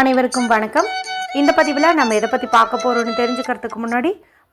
அனைவருக்கும் வணக்கம். இந்த பதிவில் நம்ம எதை பற்றி பார்க்க போகிறோம்னு தெரிஞ்சுக்கிறதுக்கு முன்னாடி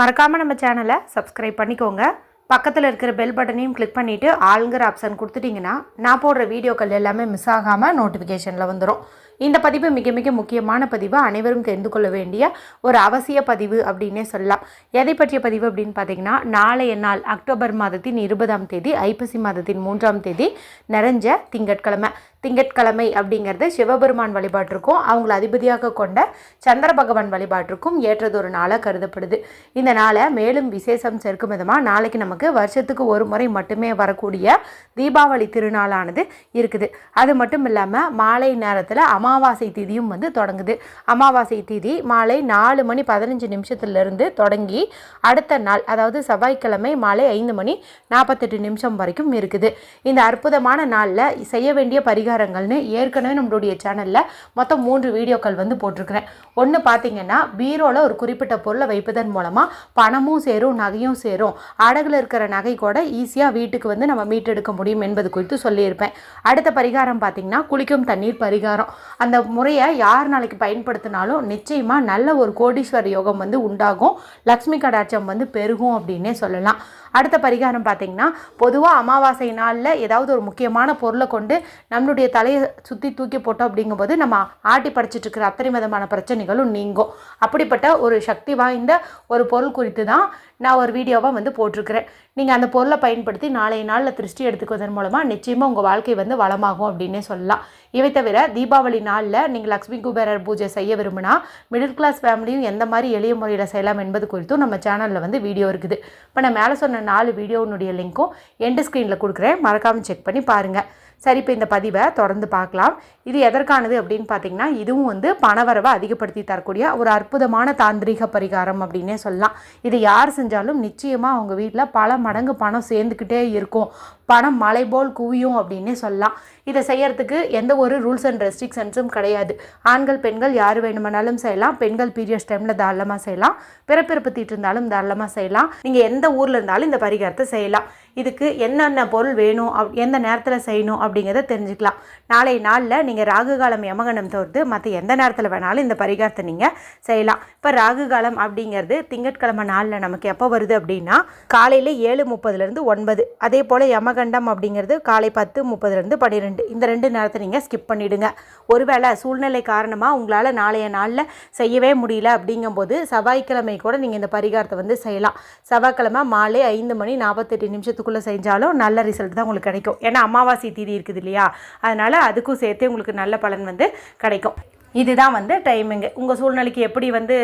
மறக்காமல் நம்ம சேனலை சப்ஸ்கிரைப் பண்ணிக்கோங்க. பக்கத்தில் இருக்கிற பெல் பட்டனையும் கிளிக் பண்ணிவிட்டு ஆளுங்கிற ஆப்ஷன் கொடுத்துட்டிங்கன்னா நான் போடுற வீடியோக்கள் எல்லாமே மிஸ் ஆகாமல் நோட்டிஃபிகேஷனில் வந்துடும் இந்த பதிவு மிக மிக முக்கியமான பதிவு. அனைவரும் தெரிந்து கொள்ள வேண்டிய ஒரு அவசிய பதிவு அப்படின்னே சொல்லலாம். எதை பற்றிய பதிவு அப்படின்னு பார்த்தீங்கன்னா நாளைய நாள் அக்டோபர் மாதத்தின் இருபதாம் தேதி ஐப்பசி மாதத்தின் மூன்றாம் தேதி நிறைஞ்ச திங்கட்கிழமை. திங்கட்கிழமை அப்படிங்கிறது சிவபெருமான் வழிபாட்டிற்கும் அவங்கள அதிபதியாக கொண்ட சந்திர பகவான் வழிபாட்டிற்கும் ஏற்றதொரு நாளாக கருதப்படுது. இந்த நாளை மேலும் விசேஷம் சேர்க்கும் விதமாக நாளைக்கு நமக்கு வருஷத்துக்கு ஒரு முறை மட்டுமே வரக்கூடிய தீபாவளி திருநாளானது இருக்குது. அது மட்டும் இல்லாமல் மாலை நேரத்தில் அமாவாசை திதியும் வந்து தொடங்குது. அமாவாசை திதி மாலை நாலு மணி பதினஞ்சு நிமிஷத்துலேருந்து தொடங்கி அடுத்த நாள் அதாவது செவ்வாய்க்கிழமை மாலை ஐந்து மணி நாற்பத்தெட்டு நிமிஷம் வரைக்கும் இருக்குது. இந்த அற்புதமான நாளில் செய்ய வேண்டிய பரிகாரங்கள்னு ஏற்கனவே நம்மளுடைய சேனலில் மொத்தம் மூன்று வீடியோக்கள் வந்து போட்டிருக்கிறேன். ஒன்று பார்த்தீங்கன்னா பீரோவில் ஒரு குறிப்பிட்ட பொருளை வைப்பதன் மூலமாக பணமும் சேரும் நகையும் சேரும். அடகுல இருக்கிற நகை கூட ஈஸியாக வீட்டுக்கு வந்து நம்ம மீட்டெடுக்க முடியும் என்பது குறித்து சொல்லியிருப்பேன். அடுத்த பரிகாரம் பார்த்தீங்கன்னா குளிக்கும் தண்ணீர் பரிகாரம். அந்த முறையை யார் நாளைக்கு பயன்படுத்தினாலும் நிச்சயமாக நல்ல ஒரு கோடீஸ்வர யோகம் வந்து உண்டாகும். லக்ஷ்மி கடாட்சம் வந்து பெருகும் அப்படின்னே சொல்லலாம். அடுத்த பரிகாரம் பார்த்தீங்கன்னா பொதுவாக அமாவாசை நாளில் ஏதாவது ஒரு முக்கியமான பொருளை கொண்டு நம்மளுடைய தலையை சுற்றி தூக்கி போட்டோம் அப்படிங்கும்போது நம்ம ஆட்டி படைச்சிட்டு இருக்கிற அத்தனை விதமான பிரச்சனைகளும் நீங்கும். அப்படிப்பட்ட ஒரு சக்தி வாய்ந்த ஒரு பொருள் குறித்து தான் நான் ஒரு வீடியோவாக வந்து போட்டிருக்கிறேன். நீங்கள் அந்த பொருளை பயன்படுத்தி நாளைய நாளில் திருஷ்டி எடுத்துக்குவதன் மூலமாக நிச்சயமாக உங்கள் வாழ்க்கை வந்து வளமாகும் அப்படின்னே சொல்லலாம். இவை தவிர தீபாவளி நாளில் நீங்கள் லக்ஷ்மி குபேரர் பூஜை செய்ய விரும்பினா மிடில் கிளாஸ் ஃபேமிலியும் எந்த மாதிரி எளிய முறையில் செய்யலாம் என்பது குறித்தும் நம்ம சேனலில் வந்து வீடியோ இருக்குது. இப்போ நான் மேலே சொன்ன நாலு வீடியோனுடைய லிங்க்கும் எண்டு ஸ்க்ரீனில் கொடுக்குறேன். மறக்காமல் செக் பண்ணி பாருங்கள் சரி இப்போ இந்த பதிவை தொடர்ந்து பார்க்கலாம். இது எதற்கானது அப்படின்னு பார்த்தீங்கன்னா இதுவும் வந்து பணவரவை அதிகப்படுத்தி தரக்கூடிய ஒரு அற்புதமான தாந்திரிக பரிகாரம் அப்படின்னே சொல்லலாம். இது யார் செஞ்சாலும் நிச்சயமாக அவங்க வீட்டில் பல மடங்கு பணம் சேர்ந்துக்கிட்டே இருக்கும். பணம் மலை போல் குவியும் அப்படின்னே சொல்லலாம். இதை செய்யறதுக்கு எந்த ஒரு ரூல்ஸ் அண்ட் ரெஸ்ட்ரிக்ஷன்ஸும் கிடையாது. ஆண்கள் பெண்கள் யார் வேணுமானாலும் செய்யலாம். பெண்கள் பீரியட்ஸ் டைமில் தாராளமாக செய்யலாம். பிறப்பிறப்பு தீட்டு இருந்தாலும் தாராளமாக செய்யலாம். நீங்கள் எந்த ஊரில் இருந்தாலும் இந்த பரிகாரத்தை செய்யலாம். இதுக்கு என்னென்ன பொருள் வேணும் அப் எந்த நேரத்தில் செய்யணும் அப்படிங்கிறத தெரிஞ்சுக்கலாம். நாளை நாளில் நீங்கள் ராகு காலம் யமகணம் தவிர்த்து மற்ற எந்த நேரத்தில் வேணாலும் இந்த பரிகாரத்தை நீங்கள் செய்யலாம். இப்போ ராகு காலம் அப்படிங்கிறது திங்கட்கிழமை நாளில் நமக்கு எப்போ வருது அப்படின்னா காலையில் ஏழு முப்பதுலேருந்து ஒன்பது. அதே போல் யமகண்டம் அப்படிங்கிறது காலை பத்து முப்பதுலேருந்து பன்னிரெண்டு. இந்த ரெண்டு நேரத்தை நீங்கள் ஸ்கிப் பண்ணிவிடுங்க ஒருவேளை சூழ்நிலை காரணமாக உங்களால் நாளைய நாளில் செய்யவே முடியல அப்படிங்கும்போது செவ்வாய்க்கிழமை கூட நீங்கள் இந்த பரிகாரத்தை வந்து செய்யலாம். செவ்வாய்க்கிழமை மாலை ஐந்து மணி நாற்பத்தெட்டு நிமிஷத்துக்குள்ளே செஞ்சாலும் நல்ல ரிசல்ட் தான் உங்களுக்கு கிடைக்கும். ஏன்னா அமாவாசை தீதி இருக்குது இல்லையா? அதனால் அதுக்கும் சேர்த்து உங்களுக்கு நல்ல பலன் வந்து கிடைக்கும். இதுதான் வந்து டைமிங்கு உங்கள் சூழ்நிலைக்கு எப்படி வந்து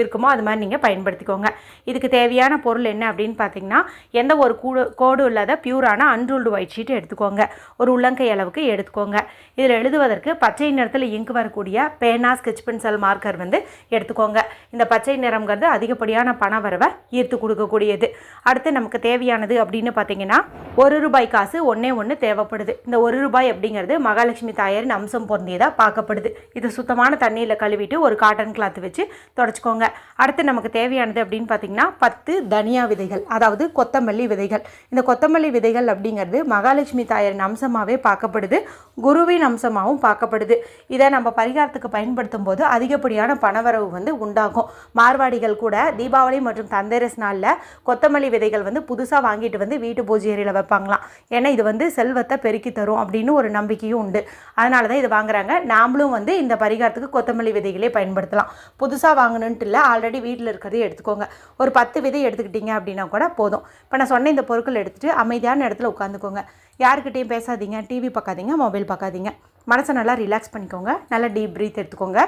இருக்குமோ அது மாதிரி நீங்கள் பயன்படுத்திக்கோங்க. இதுக்கு தேவையான பொருள் என்ன அப்படின்னு பார்த்தீங்கன்னா எந்த ஒரு கூடு கோடு இல்லாத பியூரான அன்ரூல்டு ஒயிட் ஷீட் எடுத்துக்கோங்க. ஒரு உள்ளங்கை அளவுக்கு எடுத்துக்கோங்க. இதில் எழுதுவதற்கு பச்சை நிறத்தில் இங்கு வரக்கூடிய பேனா ஸ்கெச் பென்சில் மார்க்கர் வந்து எடுத்துக்கோங்க. இந்த பச்சை நிறம்ங்கிறது அதிகப்படியான பண வரவை ஈர்த்து கொடுக்கக்கூடியது. அடுத்து நமக்கு தேவையானது அப்படின்னு பார்த்தீங்கன்னா ஒரு ரூபாய் காசு ஒன்றே ஒன்று தேவைப்படுது. இந்த ஒரு ரூபாய் அப்படிங்கிறது மகாலட்சுமி தாயாரின் அம்சம் பொருந்தியதாக பார்க்கப்படுது. இது சுத்தமான தண்ணியில் கழுவிட்டு ஒரு காட்டன் கிளாத் வச்சு தொடச்சிக்கோங்க. அடுத்து நமக்கு தேவையானது அப்படின்னு பார்த்தீங்கன்னா பத்து தனியா விதைகள் அதாவது கொத்தமல்லி விதைகள். இந்த கொத்தமல்லி விதைகள் அப்படிங்கிறது மகாலட்சுமி தாயாரின் அம்சமாகவே பார்க்கப்படுது. குருவின் அம்சமாகவும் பார்க்கப்படுது. இதை நம்ம பரிகாரத்துக்கு பயன்படுத்தும் போது அதிகப்படியான பணவரவு வந்து உண்டாகும். மார்வாடிகள் கூட தீபாவளி மற்றும் தந்தேரஸ் நாளில் கொத்தமல்லி விதைகள் வந்து புதுசாக வாங்கிட்டு வந்து வீட்டு பூஜை அறையில் வைப்பாங்களாம். ஏன்னா இது வந்து செல்வத்தை பெருக்கி தரும் அப்படின்னு ஒரு நம்பிக்கையும் உண்டு. அதனால தான் இது வாங்குறாங்க. நாமளும் வந்து இந்த பரிகாரத்துக்கு கொத்தமல்லி விதைகளே பயன்படுத்தலாம். புதுசாக வாங்கணுன்ட்டு இல்லை ஆல்ரெடி வீட்டில் இருக்கிறதே எடுத்துக்கோங்க. ஒரு பத்து விதை எடுத்துக்கிட்டீங்க அப்படின்னா கூட போதும். இப்போ நான் சொன்ன இந்த பொருட்கள் எடுத்துகிட்டு அமைதியான இடத்துல உட்காந்துக்கோங்க. யாருக்கிட்டேயும் பேசாதீங்க டிவி பார்க்காதீங்க மொபைல் பார்க்காதீங்க. மனசை நல்லா ரிலாக்ஸ் பண்ணிக்கோங்க. நல்லா டீப் ப்ரீத் எடுத்துக்கோங்க.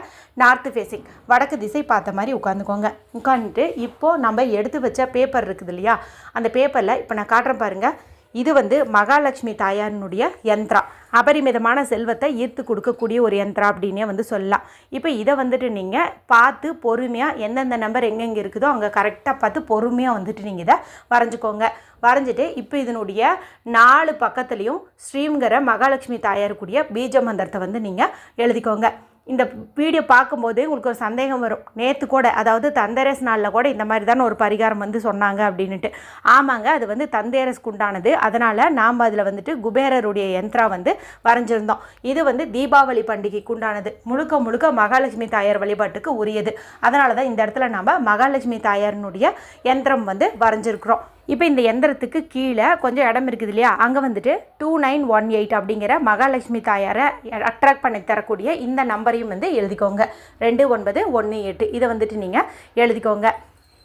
நார்த்து ஃபேஸிங் வடக்கு திசை பார்த்த மாதிரி உட்காந்துக்கோங்க உட்காந்துட்டு இப்போது நம்ம எடுத்து வச்ச பேப்பர் இருக்குது இல்லையா? அந்த பேப்பரில் இப்போ நான் காட்டுறேன் பாருங்கள் இது வந்து மகாலட்சுமி தாயாரினுடைய யந்திரா. அபரிமிதமான செல்வத்தை ஈர்த்து கொடுக்கக்கூடிய ஒரு யந்திரா அப்படின்னே வந்து சொல்லலாம். இப்போ இதை வந்துட்டு நீங்கள் பார்த்து பொறுமையாக எந்தெந்த நம்பர் எங்கெங்கே இருக்குதோ அங்கே கரெக்டாக பார்த்து பொறுமையாக வந்துட்டு நீங்கள் இதை வரைஞ்சிக்கோங்க. வரைஞ்சிட்டு இப்போ இதனுடைய நாலு பக்கத்துலேயும் ஸ்ரீங்கிற மகாலட்சுமி தாயாருக்குரிய பீஜ மந்திரத்தை வந்து நீங்கள் எழுதிக்கோங்க. இந்த வீடியோ பார்க்கும்போது உங்களுக்கு ஒரு சந்தேகம் வரும். நேற்று கூட அதாவது தந்தேரஸ் நாளில் கூட இந்த மாதிரி தானே ஒரு பரிகாரம் வந்து சொன்னாங்க அப்படின்ட்டு ஆமாங்க அது வந்து தந்தேரஸ்க்கு உண்டானது. அதனால் நாம் அதில் வந்துட்டு குபேரருடைய யந்திரா வந்து வரைஞ்சிருந்தோம். இது வந்து தீபாவளி பண்டிகைக்கு உண்டானது. முழுக்க முழுக்க மகாலட்சுமி தாயார் வழிபாட்டுக்கு உரியது. அதனால தான் இந்த இடத்துல நம்ம மகாலட்சுமி தாயாரினுடைய யந்திரம் வந்து வரைஞ்சிருக்கிறோம். இப்போ இந்த எந்திரத்துக்கு கீழே கொஞ்சம் இடம் இருக்குது இல்லையா? அங்கே வந்துட்டு டூ நைன் ஒன் எயிட் அப்படிங்கிற மகாலட்சுமி தாயாரை அட்ராக்ட் பண்ணி தரக்கூடிய இந்த நம்பரையும் வந்து எழுதிக்கோங்க. ரெண்டு ஒன்பது ஒன்று எட்டு. இதை வந்துட்டு நீங்கள் எழுதிக்கோங்க.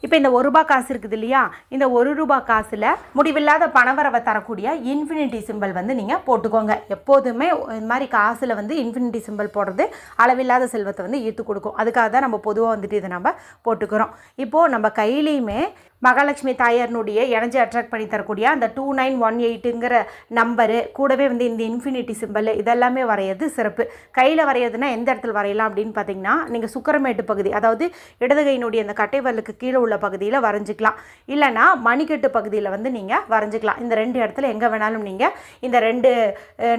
இப்போ இந்த ஒரு ரூபாய் காசு இருக்குது இல்லையா? இந்த ஒரு ரூபாய் காசில் முடிவில்லாத பணவரவை தரக்கூடிய இன்ஃபினிட்டி சிம்பிள் வந்து நீங்கள் போட்டுக்கோங்க. எப்போதுமே இந்த மாதிரி காசில் வந்து இன்ஃபினிட்டி சிம்பிள் போடுறது அளவில்லாத செல்வத்தை வந்து ஈர்த்து கொடுக்கும். அதுக்காக தான் நம்ம பொதுவாக வந்துட்டு இதை நம்ம போட்டுக்கிறோம். இப்போது நம்ம கையிலையுமே மகாலட்சுமி தாயாரினுடைய எனர்ஜி அட்ராக்ட் பண்ணி தரக்கூடிய அந்த டூ நைன் ஒன் எயிட்டுங்கிற நம்பரு கூடவே வந்து இந்த இன்ஃபினிட்டி சிம்பிள் இதெல்லாமே வரையிறது சிறப்பு. கையில் வரையிறதுனா எந்த இடத்துல வரையலாம் அப்படின்னு பார்த்தீங்கன்னா நீங்கள் சுக்கரமேட்டு பகுதி அதாவது இடதுகையினுடைய அந்த கட்டைவரலுக்கு கீழே உள்ள பகுதியில் வரைஞ்சிக்கலாம். இல்லைனா மணிக்கட்டு பகுதியில் வந்து நீங்கள் வரைஞ்சிக்கலாம். இந்த ரெண்டு இடத்துல எங்கே வேணாலும் நீங்கள் இந்த ரெண்டு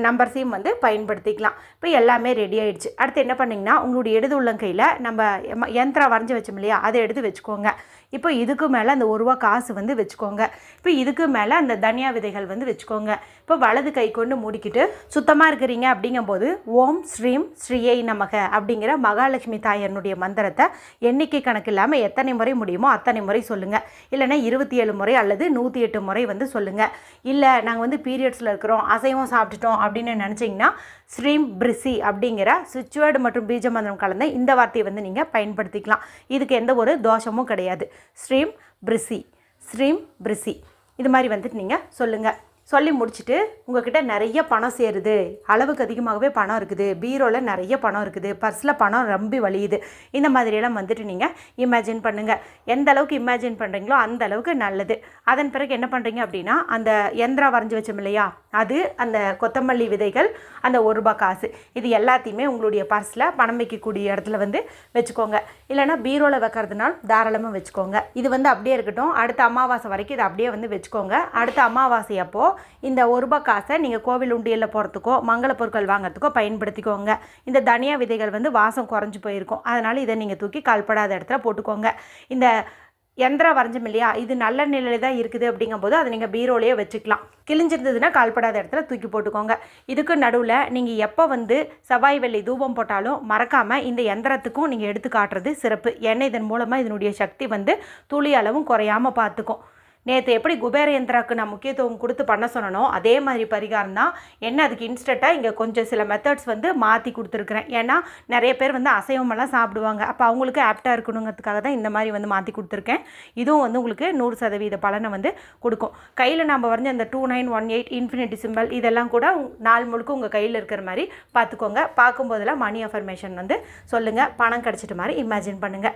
நம்பர்ஸையும் வந்து பயன்படுத்திக்கலாம். இப்போ எல்லாமே ரெடி ஆகிடுச்சு அடுத்து என்ன பண்ணிங்கன்னா உங்களுடைய இடது உள்ளங்கையில் நம்ம எம- யந்திரா வரைஞ்சி வச்சோம் இல்லையா அதை எடுத்து வச்சுக்கோங்க. இப்போ இதுக்கு மேலே அந்த ஒரு ரூபா காசு வந்து வச்சுக்கோங்க. இப்போ இதுக்கு மேலே அந்த தனியா விதைகள் வந்து வச்சுக்கோங்க. இப்போ வலது கை கொண்டு மூடிக்கிட்டு சுத்தமாக இருக்கிறீங்க அப்படிங்கும்போது ஓம் ஸ்ரீம் ஸ்ரீயை நமக அப்படிங்கிற மகாலட்சுமி தாயனுடைய மந்திரத்தை எண்ணிக்கை கணக்கு இல்லாமல் எத்தனை முறை முடியுமோ அத்தனை முறை சொல்லுங்கள் இல்லைன்னா இருபத்தி ஏழு முறை அல்லது நூற்றி எட்டு முறை வந்து சொல்லுங்கள் இல்லை நாங்கள் வந்து பீரியட்ஸில் இருக்கிறோம் அசைவம் சாப்பிட்டுட்டோம் அப்படின்னு நினச்சிங்கன்னா ஸ்ரீம் பிரிசி அப்படிங்கிற சுவிட்ச்வேர்டு மற்றும் பீஜ மந்திரம் கலந்த இந்த வார்த்தையை வந்து நீங்கள் பயன்படுத்திக்கலாம். இதுக்கு எந்த ஒரு தோஷமும் கிடையாது. ஸ்ரீம் பிரிசி ஸ்ரீம் பிரிசி. இது மாதிரி வந்துட்டு நீங்கள் சொல்லுங்கள் சொல்லி முடிச்சுட்டு உங்ககிட்ட நிறைய பணம் சேருது. அளவுக்கு அதிகமாகவே பணம் இருக்குது. பீரோவில் நிறைய பணம் இருக்குது. பர்ஸில் பணம் ரொம்ப வலியுது. இந்த மாதிரியெல்லாம் வந்துட்டு நீங்கள் இமேஜின் பண்ணுங்கள் எந்த அளவுக்கு இமேஜின் பண்ணுறீங்களோ அந்த அளவுக்கு நல்லது. அதன் பிறகு என்ன பண்ணுறீங்க அப்படின்னா அந்த எந்திரா வரைஞ்சி வச்சோம் இல்லையா? அது அந்த கொத்தமல்லி விதைகள் அந்த ஒரு ரூபாய் காசு. இது எல்லாத்தையுமே உங்களுடைய பர்ஸில் பணம் வைக்கக்கூடிய இடத்துல வந்து வச்சுக்கோங்க. இல்லைன்னா பீரோவில் வைக்கிறதுனால தாராளமாக வச்சுக்கோங்க. இது வந்து அப்படியே இருக்கட்டும். அடுத்த அமாவாசை வரைக்கும் இதை அப்படியே வந்து வச்சுக்கோங்க. அடுத்த அமாவாசை அப்போ இந்த ஒரு ரூபாய் காசை நீங்கள் கோவில் உண்டியலில் போகிறதுக்கோ மங்கள பொருட்கள் வாங்குறதுக்கோ பயன்படுத்திக்கோங்க. இந்த தனியா விதைகள் வந்து வாசம் குறைஞ்சி போயிருக்கும். அதனால் இதை நீங்கள் தூக்கி கால்படாத இடத்துல போட்டுக்கோங்க. இந்த எந்திரம் வரைஞ்சோம் இல்லையா? இது நல்ல நிலையில் தான் இருக்குது அப்படிங்கும்போது அதை நீங்கள் பீரோலையே வச்சுக்கலாம். கிழிஞ்சிருந்ததுன்னா கால்படாத இடத்துல தூக்கி போட்டுக்கோங்க. இதுக்கு நடுவில் நீங்கள் எப்போ வந்து செவ்வாய் வெள்ளி தூபம் போட்டாலும் மறக்காமல் இந்த எந்திரத்துக்கும் நீங்கள் எடுத்து காட்டுறது சிறப்பு. ஏன்னா இதன் மூலமாக இதனுடைய சக்தி வந்து துளி அளவும் குறையாமல் பார்த்துக்கும். நேற்று எப்படி குபேர யந்திராக்கு நான் முக்கியத்துவம் கொடுத்து பண்ண சொன்னனோ அதே மாதிரி பரிகாரம் தான். என்ன அதுக்கு இன்ஸ்டண்ட்டாக இங்கே கொஞ்சம் சில மெத்தட்ஸ் வந்து மாற்றி கொடுத்துருக்குறேன். ஏன்னா நிறைய பேர் வந்து அசைவமெல்லாம் சாப்பிடுவாங்க. அப்போ அவங்களுக்கு ஆப்டாக இருக்கணுங்கிறதுக்காக தான் இந்த மாதிரி வந்து மாற்றி கொடுத்துருக்கேன். இதுவும் வந்து உங்களுக்கு நூறு சதவீத பலனை வந்து கொடுக்கும். கையில் நம்ம வரைஞ்ச அந்த two nine one eight infinity symbol இதெல்லாம் கூட நாள் முழுக்க உங்கள் கையில் இருக்கிற மாதிரி பார்த்துக்கோங்க. பார்க்கும்போதெல்லாம் மணி அஃபர்மேஷன் வந்து சொல்லுங்கள் பணம் கிடச்சிட்டு மாதிரி இமேஜின் பண்ணுங்கள்